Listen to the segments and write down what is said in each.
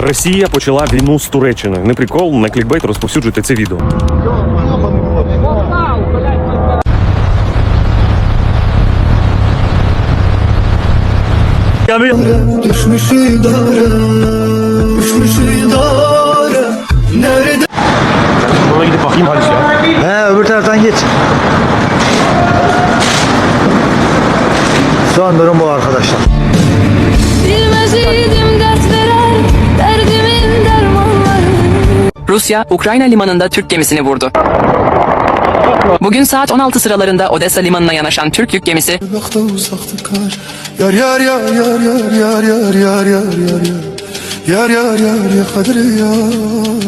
Росія почала війну з Туреччиною. Не прикол, не клікбейт, розповсюджуйте це відео. Ona bu arkadaşlar. Rusya, Ukrayna limanında Türk gemisini vurdu. Bugün saat 16 sıralarında Odessa limanına yanaşan Türk yük gemisi Yar yar yar yar yar yar yar yar yar yar yar yar Yar yar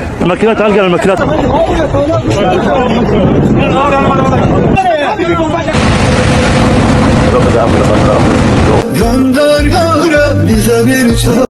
Makinat al gel makinat. Gönder göre bize bir çare.